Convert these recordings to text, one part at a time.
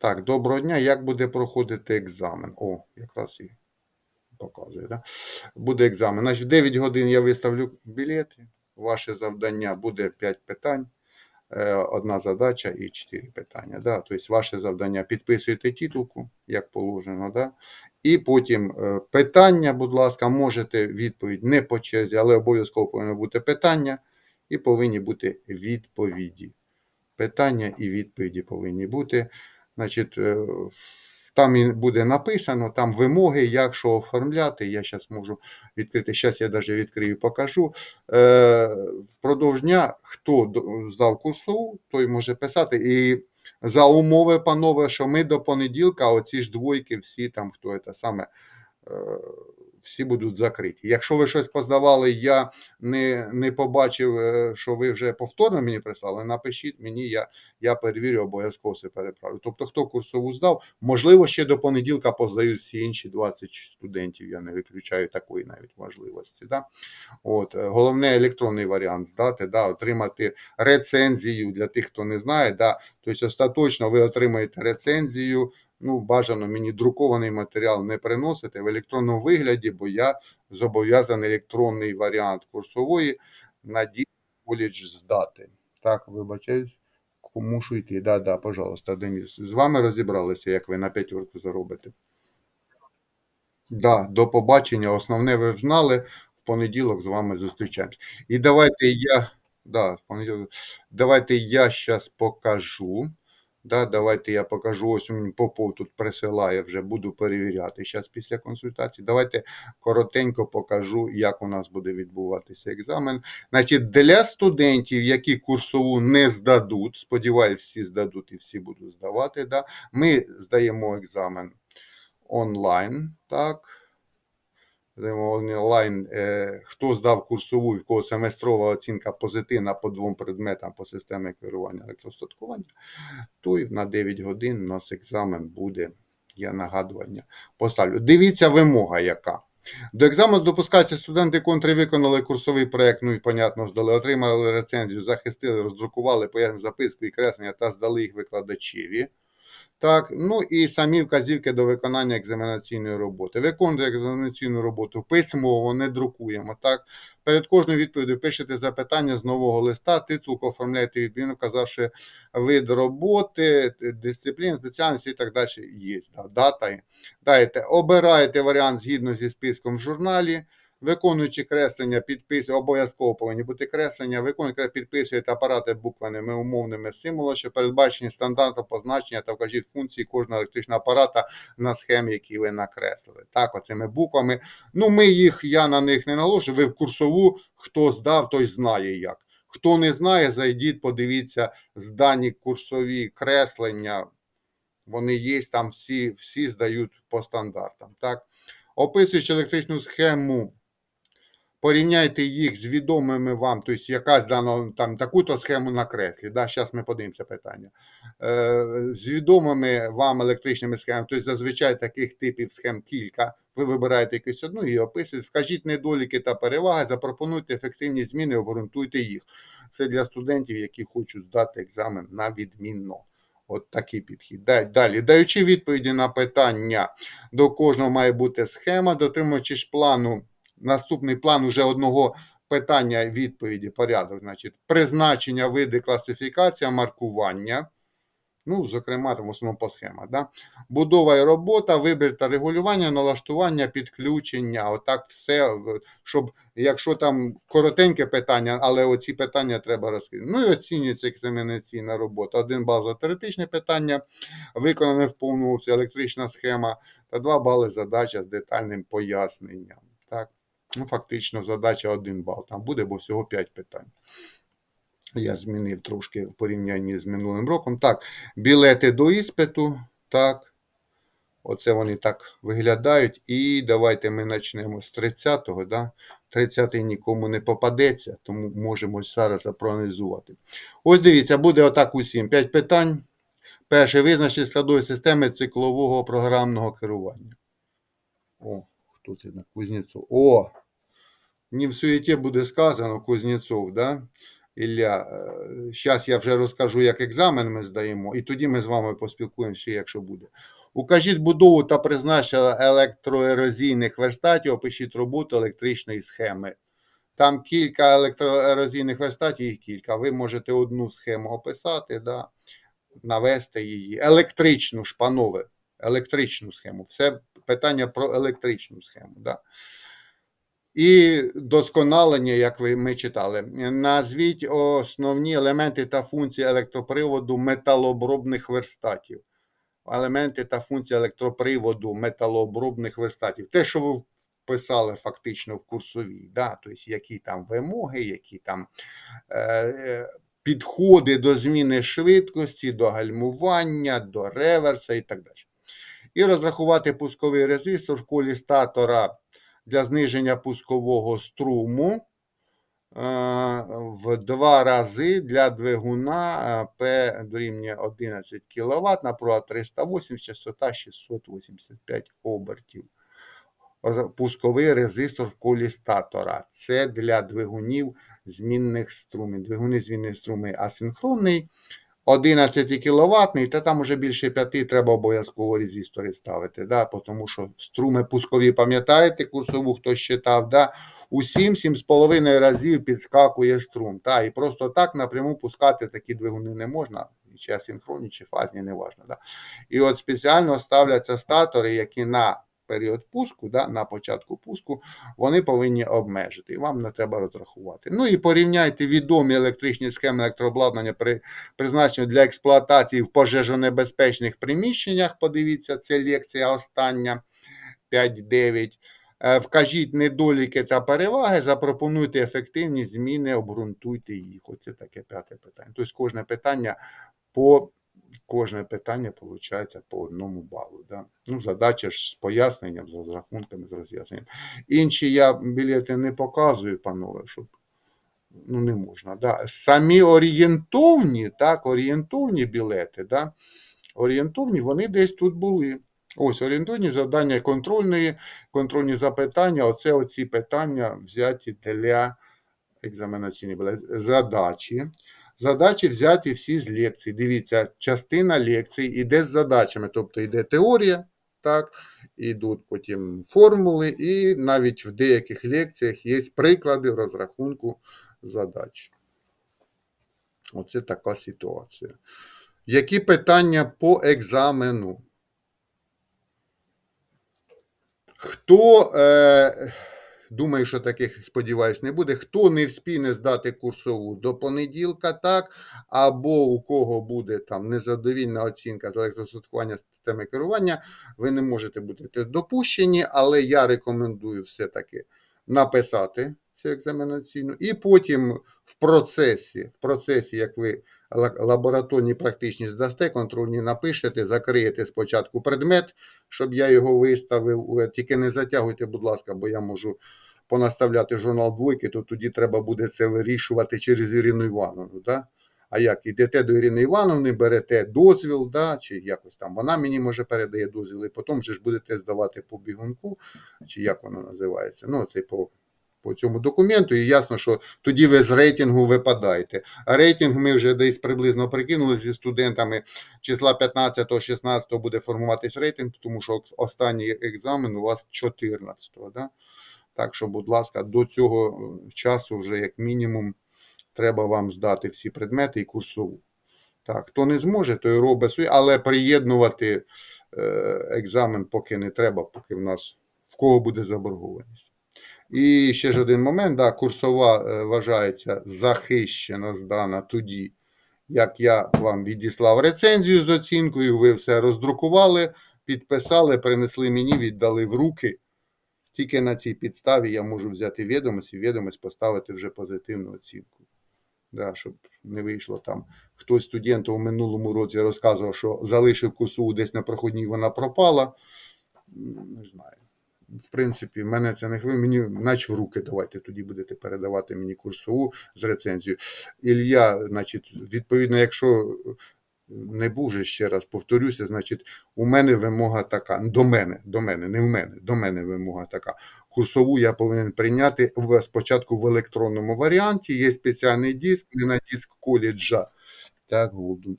Так, доброго дня. Як буде проходити екзамен? О, якраз і показує, да? Буде екзамен. Значить, в 9 годин я виставлю білети. Ваше завдання буде 5 питань, е, одна задача і 4 питання. Да? Тобто, ваше завдання підписуєте титулку, як положено. Да? І потім е, питання, будь ласка, можете відповідь не по черзі, але обов'язково повинно бути питання і повинні бути відповіді. Питання і відповіді повинні бути. Значить, е, там і буде написано, там вимоги, як що оформляти. Я зараз можу відкрити. Зараз я навіть відкрию, покажу. Е, Впродовж дня, хто здав курсову, той може писати. І за умови, панове, що ми до понеділка, оці ж двойки, всі там, хто це саме. Всі будуть закриті. Якщо ви щось поздавали, я не, не побачив, е, що ви вже повторно мені прислали, напишіть мені, я, я перевірю, обов'язково все переправлю. Тобто, хто курсову здав, можливо, ще до понеділка поздають всі інші 20 студентів. Я не виключаю такої навіть можливості. Да? От, е, головне електронний варіант здати, да, отримати рецензію для тих, хто не знає. Да, тобто остаточно ви отримаєте рецензію. Ну, бажано мені друкований матеріал не приносити в електронному вигляді, бо я зобов'язаний електронний варіант курсової надій коледж здати. Так, вибачаюсь, мушу йти. Да, да, пожалуйста, Денис. З вами розібралися, як ви на п'ятерку заробите. Да, до побачення. Основне ви знали. В понеділок з вами зустрічаємось. І давайте я. Да, в понеділок. Давайте я зараз покажу. Да, давайте я покажу. Ось Попов тут присилає, вже буду перевіряти зараз після консультації. Давайте коротенько покажу, як у нас буде відбуватися екзамен. Значить, для студентів, які курсову не здадуть, сподіваюся, всі здадуть і всі будуть здавати. Да, ми здаємо екзамен онлайн. Так. Онлайн, е, хто здав курсову і в кого семестрова оцінка позитивна по двом предметам по системі керування електростаткування, той на 9 годин у нас екзамен буде. Я нагадування поставлю. Дивіться вимога яка. До екзамену допускаються студенти, котрі виконали курсовий проєкт, ну і, понятно, здали, отримали рецензію, захистили, роздрукували пояснення записку і креслення та здали їх викладачеві. Так, ну і самі вказівки до виконання екзаменаційної роботи. Виконуйте екзаменаційну роботу письмово, не друкуємо. Так, перед кожною відповіддю пишете запитання з нового листа, титулку оформляєте відповідно, вказавши вид роботи, дисциплін, спеціальності і так далі. Є да, дата. Дайте, обираєте варіант згідно зі списком в журналі. Виконуючи креслення, підписує, обов'язково повинні бути креслення, виконуєте, підписуєте апарати буквеними умовними символами, що передбачені стандартом позначення та вкажіть функції кожного електричного апарата на схемі, які ви накреслили. Так, оцими буквами. Ну, ми їх, я на них не наголошую. Ви в курсову, хто здав, той знає як. Хто не знає, зайдіть, подивіться здані курсові креслення. Вони є, там всі, всі здають по стандартам. Так? Описуючи електричну схему. Порівняйте їх з відомими вам, тобто якась дано там таку-то схему накреслі. Да? Зараз ми подивимося питання. Е, з відомими вам електричними схемами, тобто зазвичай таких типів схем кілька. Ви вибираєте якусь одну і описуєте, вкажіть недоліки та переваги, запропонуйте ефективні зміни, обґрунтуйте їх. Це для студентів, які хочуть здати екзамен на відмінно. От такий підхід. Далі, даючи відповіді на питання, до кожного має бути схема, дотримуючись плану наступний план уже одного питання відповіді, порядок, значить, призначення, види, класифікація, маркування. Ну, зокрема, там в основному по схемах. Да? Будова і робота, вибір та регулювання, налаштування, підключення. Отак все, щоб якщо там коротеньке питання, але оці питання треба розкрити. Ну і оцінюється екзаменаційна робота. Один бал за теоретичне питання, виконане в повному обсязі електрична схема, та два бали задача з детальним поясненням. Так? Ну, фактично, задача один бал. Там буде, бо всього 5 питань. Я змінив трошки в порівнянні з минулим роком. Так, білети до іспиту. Так. Оце вони так виглядають. І давайте ми почнемо з 30-го. Да? 30-й нікому не попадеться, тому можемо зараз проаналізувати. Ось дивіться, буде отак усім. 5 питань. Перше, визначити складові системи циклового програмного керування. О, хто це на Кузнєцов? О! Не в суєті буде сказано Кузнєцов, да? Ілля, зараз я вже розкажу, як екзамен ми здаємо, і тоді ми з вами поспілкуємося, якщо буде. Укажіть будову та призначення електроерозійних верстатів, опишіть роботу електричної схеми. Там кілька електроерозійних верстатів, їх кілька. Ви можете одну схему описати, да, навести її. Електричну ж, електричну схему. Все питання про електричну схему. Да. І досконалення, як ви ми читали. Назвіть основні елементи та функції електроприводу металообробних верстатів. Елементи та функції електроприводу металообробних верстатів. Те, що ви писали фактично в курсовій, да? тобто які там вимоги, які там е, підходи до зміни швидкості, до гальмування, до реверса і так далі. І розрахувати пусковий резистор в колі статора для зниження пускового струму е, в два рази для двигуна е, П дорівнює 11 кВт, напруга 380, частота 685 обертів. Пусковий резистор в колі статора. Це для двигунів змінних струмів. Двигуни змінних струмів асинхронний. 11 кВт, та там уже більше 5 треба обов'язково резистори ставити. Да? Тому що струми пускові, пам'ятаєте, курсову, хто читав, да? у 7-7,5 разів підскакує струм. Та? І просто так напряму пускати такі двигуни не можна, чи асинхронні, чи фазні, не важно. Да? І от спеціально ставляться статори, які на період пуску, да, на початку пуску, вони повинні обмежити. Вам не треба розрахувати. Ну і порівняйте відомі електричні схеми електрообладнання при призначенні для експлуатації в пожежонебезпечних приміщеннях. Подивіться, це лекція остання 5.9. Е, вкажіть недоліки та переваги, запропонуйте ефективні зміни, обґрунтуйте їх. Оце таке п'яте питання. Тобто кожне питання по кожне питання виходить по одному балу. Да? Ну, Задача ж з поясненням, з розрахунками, з роз'ясненням. Інші я білети не показую, панове, щоб ну, не можна. Да? Самі орієнтовні, так, орієнтовні білети, да? орієнтовні, вони десь тут були. Ось орієнтовні завдання контрольної, контрольні запитання. Оце оці питання взяті для екзаменаційних. Задачі. Задачі взяті всі з лекцій. Дивіться, частина лекцій йде з задачами, тобто йде теорія, так, йдуть потім формули, і навіть в деяких лекціях є приклади розрахунку задач. Оце така ситуація. Які питання по екзамену? Хто. Е, Думаю, що таких, сподіваюсь, не буде. Хто не вспіне здати курсову до понеділка, так, або у кого буде там незадовільна оцінка з електросуткування системи керування, ви не можете бути допущені, але я рекомендую все-таки написати цю екзаменаційну, і потім в процесі, в процесі, як ви лабораторні практичні здасте, контрольні напишете, закриєте спочатку предмет, щоб я його виставив. Тільки не затягуйте, будь ласка, бо я можу понаставляти журнал двойки, то тоді треба буде це вирішувати через Ірину Івановну. Да? А як ідете до Ірини Івановни, берете дозвіл, да, чи якось там вона мені може передає дозвіл, і потім вже ж будете здавати по бігунку, чи як воно називається. Ну, це по по цьому документу, і ясно, що тоді ви з рейтингу випадаєте. А рейтинг ми вже десь приблизно прикинули зі студентами числа 15-16 буде формуватись рейтинг, тому що останній екзамен у вас 14-го. Да? Так що, будь ласка, до цього часу вже як мінімум треба вам здати всі предмети і курсову. Так, Хто не зможе, той робить свій, але приєднувати е, екзамен поки не треба, поки в нас в кого буде заборгованість. І ще ж один момент, да, курсова е, вважається захищена, здана тоді, як я вам відіслав рецензію з оцінкою, ви все роздрукували, підписали, принесли мені, віддали в руки. Тільки на цій підставі я можу взяти відомість і відомість поставити вже позитивну оцінку. Да, Щоб не вийшло там. Хтось студенту у минулому році розказував, що залишив курсу десь на проходній, вона пропала. Не знаю в принципі, мене це не хвилює, мені наче в руки давайте тоді будете передавати мені курсову з рецензією. Ілья, значить, відповідно, якщо не був ще раз повторюся, значить, у мене вимога така. До мене, до мене, не в мене, до мене вимога така. Курсову я повинен прийняти в, спочатку в електронному варіанті. Є спеціальний диск, не на диск коледжа. Так,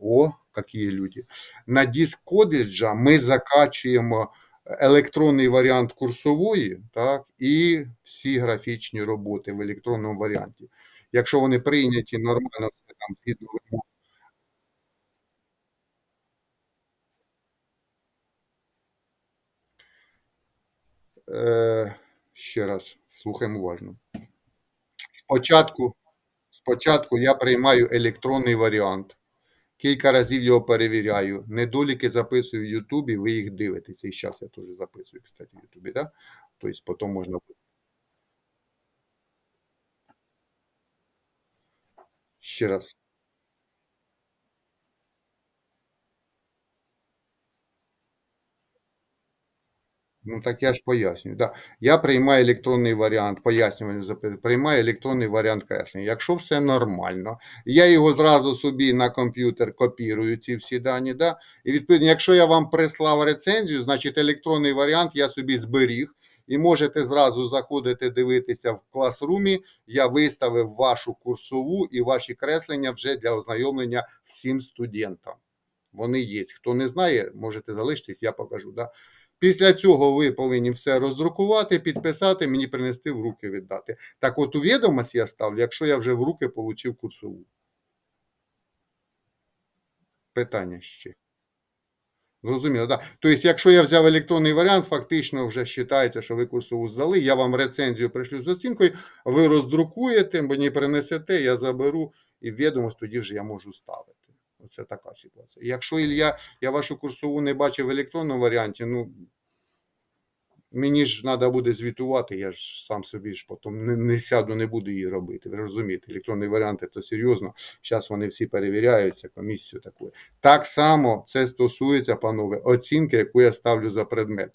О, які люди. На диск коледжа ми закачуємо електронний варіант курсової, так, і всі графічні роботи в електронному варіанті. Якщо вони прийняті нормально, все там згідно вимог Е, ще раз, слухаємо уважно. Спочатку, спочатку я приймаю електронний варіант. Кілька разів його перевіряю. Недоліки записую в Ютубі, ви їх дивитеся. І зараз я теж записую, кстати, в Ютубі, да? Тобто потім можна. Ще раз. Ну так я ж пояснюю. Да. Я приймаю електронний варіант, пояснювальний запит, приймаю електронний варіант креслення. Якщо все нормально, я його зразу собі на комп'ютер копірую, ці всі дані. Да? І відповідно, якщо я вам прислав рецензію, значить електронний варіант я собі зберіг. І можете зразу заходити дивитися в класрумі. Я виставив вашу курсову і ваші креслення вже для ознайомлення всім студентам. Вони є. Хто не знає, можете залишитись, я покажу. Да? Після цього ви повинні все роздрукувати, підписати, мені принести в руки віддати. Так от у відомість я ставлю, якщо я вже в руки отримав курсову. Питання ще. Зрозуміло, так. Тобто, якщо я взяв електронний варіант, фактично вже вважається, що ви курсову здали. Я вам рецензію пришлю з оцінкою, ви роздрукуєте, мені принесете, я заберу, і відомість тоді вже я можу ставити. Оце така ситуація. Якщо Ілля, я вашу курсову не бачив в електронному варіанті, ну мені ж треба буде звітувати, я ж сам собі ж потім не, не сяду, не буду її робити. Ви розумієте, електронні варіанти то серйозно. Зараз вони всі перевіряються, комісію таку. Так само це стосується, панове, оцінки, яку я ставлю за предмет.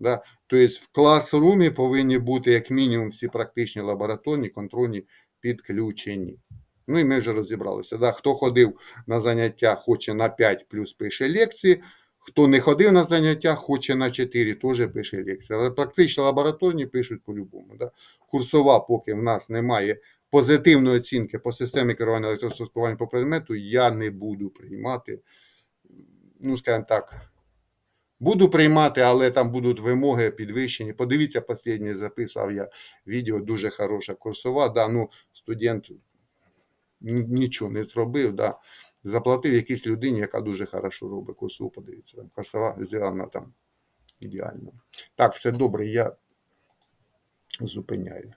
Да? Тобто в класрумі повинні бути як мінімум всі практичні лабораторні контрольні підключені. Ну і ми вже розібралися. Да? Хто ходив на заняття, хоче на 5 плюс пише лекції. Хто не ходив на заняття, хоче на 4, теж пише лекції. Але практично лабораторні пишуть по-любому. Да? Курсова, поки в нас немає позитивної оцінки по системі керування електросоткування по предмету, я не буду приймати. Ну, скажімо так. Буду приймати, але там будуть вимоги підвищені. Подивіться, останнє записав я відео, дуже хороша курсова. Да, ну, Студент нічого не зробив. Да. Заплатив якійсь людині, яка дуже хорошо робить косу, подивіться. Там курсова зроблена там ідеально. Так, все добре, я зупиняю.